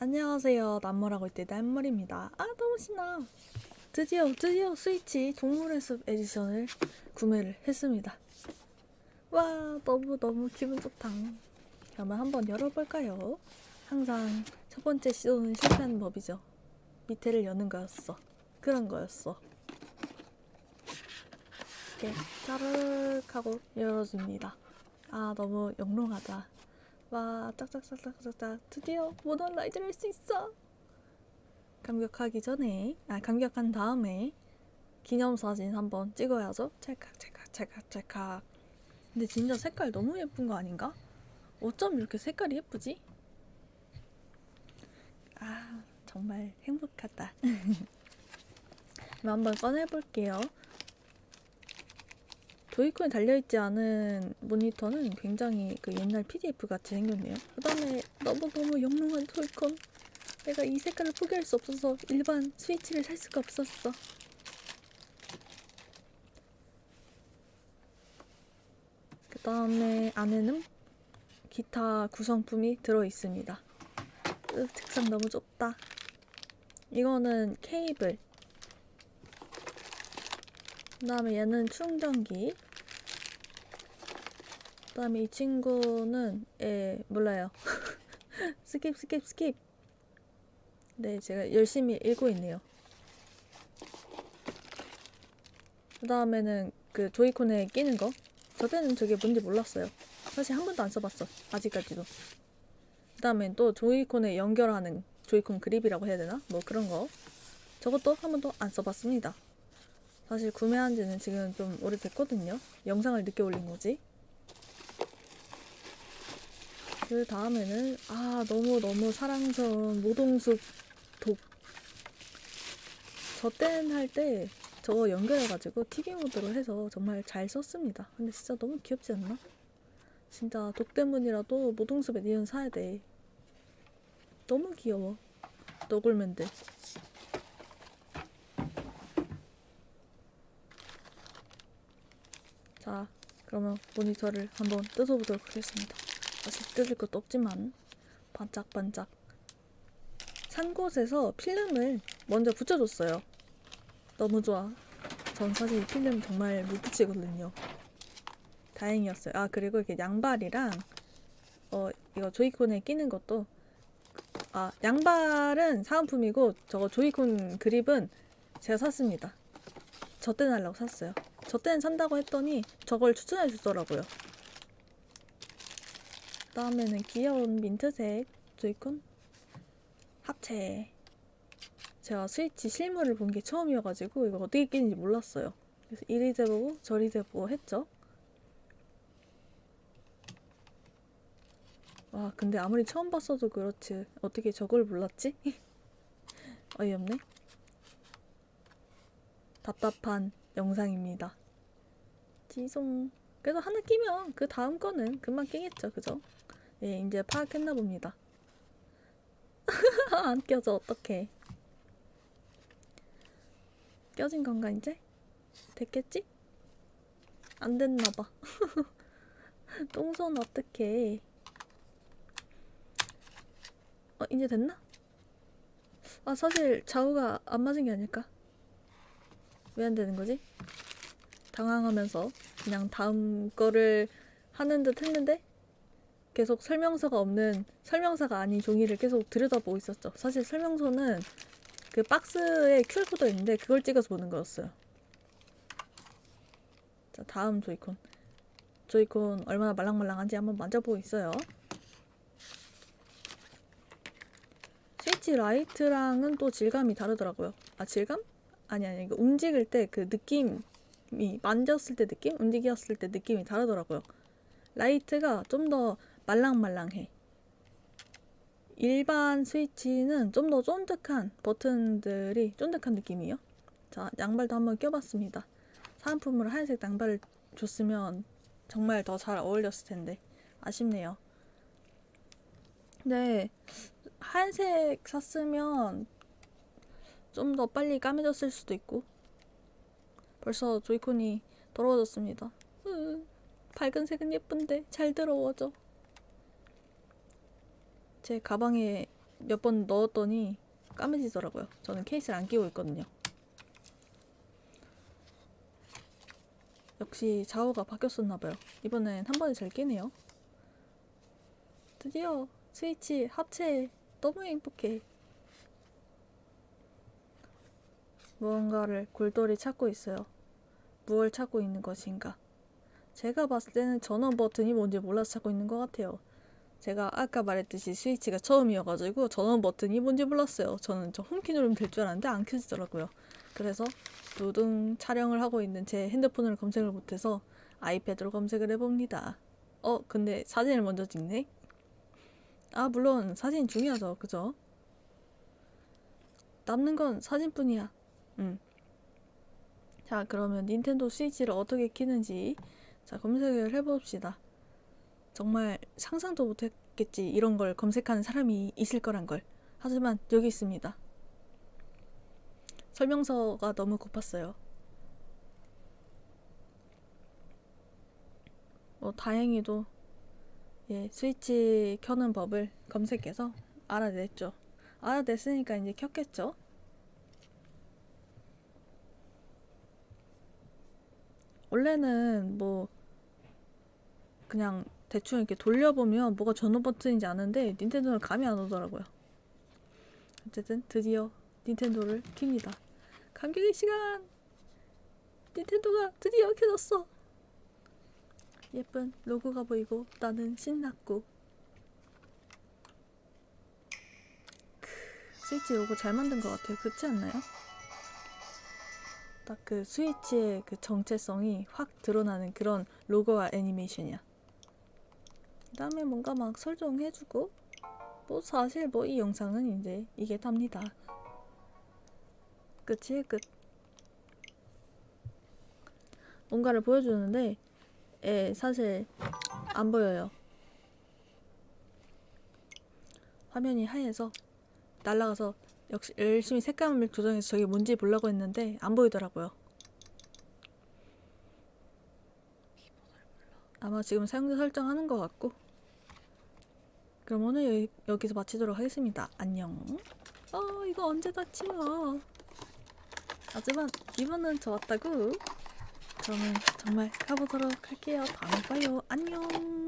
안녕하세요. 남몰하고 있대 남몰입니다. 아 너무 신나. 드디어 드디어 스위치 동물의 숲 에디션을 구매를 했습니다. 와 너무 너무 기분 좋다. 그러면 한번 열어볼까요? 항상 첫 번째 시도는 실패하는 법이죠. 밑에를 여는 거였어. 그런 거였어. 이렇게 짜르륵 하고 열어줍니다. 아 너무 영롱하다. 와 짝짝짝짝짝짝. 드디어 모던 라이드를 할 수 있어. 감격하기 전에 아 감격한 다음에 기념사진 한번 찍어야죠. 찰칵 찰칵 찰칵 찰칵. 근데 진짜 색깔 너무 예쁜 거 아닌가? 어쩜 이렇게 색깔이 예쁘지? 아 정말 행복하다. 한번 꺼내볼게요 조이콘에 달려있지 않은 모니터는 굉장히 그 옛날 PDF 같이 생겼네요. 그 다음에 너무너무 영롱한 조이콘. 내가 이 색깔을 포기할 수 없어서 일반 스위치를 살 수가 없었어. 그 다음에 안에는 기타 구성품이 들어있습니다. 으, 책상 너무 좁다. 이거는 케이블. 그 다음에 얘는 충전기. 그 다음에 이 친구는, 예, 몰라요. 스킵, 스킵, 스킵. 네, 제가 열심히 읽고 있네요. 그 다음에는 그 조이콘에 끼는 거. 저 때는 저게 뭔지 몰랐어요. 사실 한 번도 안 써봤어. 아직까지도. 그 다음엔 또 조이콘에 연결하는 조이콘 그립이라고 해야 되나? 뭐 그런 거. 저것도 한 번도 안 써봤습니다. 사실 구매한 지는 지금 좀 오래됐거든요. 영상을 늦게 올린 거지. 그 다음에는 아 너무 너무 사랑스러운 모동숲 독. 저땐 할 때 저거 연결해가지고 TV 모드로 해서 정말 잘 썼습니다. 근데 진짜 너무 귀엽지 않나? 진짜 독 때문이라도 모동숲 에디션 사야 돼. 너무 귀여워. 너굴맨들. 자, 그러면 모니터를 한번 뜯어보도록 하겠습니다. 사실 뜯을 것도 없지만 반짝반짝 산 곳에서 필름을 먼저 붙여줬어요. 너무 좋아. 전 사실 필름 정말 못 붙이거든요. 다행이었어요. 아 그리고 이렇게 양발이랑 어 이거 조이콘에 끼는 것도 아 양발은 사은품이고 저거 조이콘 그립은 제가 샀습니다. 저 때 날라고 샀어요. 저 때는 산다고 했더니 저걸 추천해 주더라고요. 그다음에는 귀여운 민트색 조이콘 합체. 제가 스위치 실물을 본 게 처음이어가지고 이거 어떻게 끼는지 몰랐어요. 그래서 이리 돼보고 저리 돼보고 했죠. 와 근데 아무리 처음 봤어도 그렇지 어떻게 저걸 몰랐지? 어이없네. 답답한 영상입니다. 지송. 그래도 하나 끼면 그 다음 거는 금방 끼겠죠, 그죠? 예, 이제 파악했나 봅니다. 안 껴져, 어떡해. 껴진 건가, 이제? 됐겠지? 안 됐나봐. 똥손 어떡해. 어, 이제 됐나? 아, 사실 좌우가 안 맞은 게 아닐까? 왜 안 되는 거지? 당황하면서 그냥 다음 거를 하는 듯 했는데 계속 설명서가 없는 설명서가 아닌 종이를 계속 들여다보고 있었죠. 사실 설명서는 그 박스에 QR코드가 있는데 그걸 찍어서 보는 거였어요. 자, 다음 조이콘. 조이콘 얼마나 말랑말랑한지 한번 만져보고 있어요. 스위치 라이트랑은 또 질감이 다르더라고요. 아, 질감? 아니, 아니, 이거 움직일 때 그 느낌 이, 만졌을 때 느낌? 움직였을 때 느낌이 다르더라고요. 라이트가 좀 더 말랑말랑해. 일반 스위치는 좀 더 쫀득한 버튼들이 쫀득한 느낌이에요. 자, 양발도 한번 껴봤습니다. 사은품으로 하얀색 양발을 줬으면 정말 더 잘 어울렸을 텐데 아쉽네요. 근데 하얀색 샀으면 좀 더 빨리 까매졌을 수도 있고 벌써 조이콘이 더러워졌습니다. 으, 밝은 색은 예쁜데 잘 더러워져. 제 가방에 몇 번 넣었더니 까매지더라고요. 저는 케이스를 안 끼고 있거든요. 역시 좌우가 바뀌었었나봐요. 이번엔 한 번에 잘 끼네요. 드디어 스위치 합체 너무 행복해. 무언가를 골똘히 찾고 있어요. 무얼 찾고 있는 것인가? 제가 봤을 때는 전원 버튼이 뭔지 몰라서 찾고 있는 것 같아요. 제가 아까 말했듯이 스위치가 처음이어가지고 전원 버튼이 뭔지 몰랐어요. 저는 저 홈키 누르면 될 줄 알았는데 안 켜지더라고요. 그래서 두둥 촬영을 하고 있는 제 핸드폰을 검색을 못해서 아이패드로 검색을 해봅니다. 어, 근데 사진을 먼저 찍네? 아, 물론 사진 중요하죠. 그죠? 남는 건 사진뿐이야. 음. 자, 그러면 닌텐도 스위치를 어떻게 키는지 자, 검색을 해봅시다. 정말 상상도 못했겠지. 이런 걸 검색하는 사람이 있을 거란 걸. 하지만 여기 있습니다. 설명서가 너무 고팠어요. 뭐 다행히도 예, 스위치 켜는 법을 검색해서 알아냈죠. 알아냈으니까 이제 켰겠죠. 원래는 뭐 그냥 대충 이렇게 돌려보면 뭐가 전원 버튼인지 아는데 닌텐도는 감이 안 오더라고요. 어쨌든 드디어 닌텐도를 킵니다. 감격의 시간! 닌텐도가 드디어 켜졌어! 예쁜 로고가 보이고 나는 신났고 크, 스위치 로고 잘 만든 것 같아요. 그렇지 않나요? 딱 그 스위치의 그 정체성이 확 드러나는 그런 로고와 애니메이션이야. 그다음에 뭔가 막 설정해주고 뭐 사실 뭐 이 영상은 이제 이게 답니다. 끝이 끝. 뭔가를 보여주는데 예, 사실 안 보여요. 화면이 하얘서 날아가서 역시 열심히 색감을 조정해서 저게 뭔지 보려고 했는데 안 보이더라고요. 아마 지금 사용자 설정하는 것 같고 그럼 오늘 여기, 여기서 마치도록 하겠습니다. 안녕. 어 이거 언제 다 치워? 하지만 이번은 좋았다고. 그러면 정말 가보도록 할게요. 다음에 봐요. 안녕.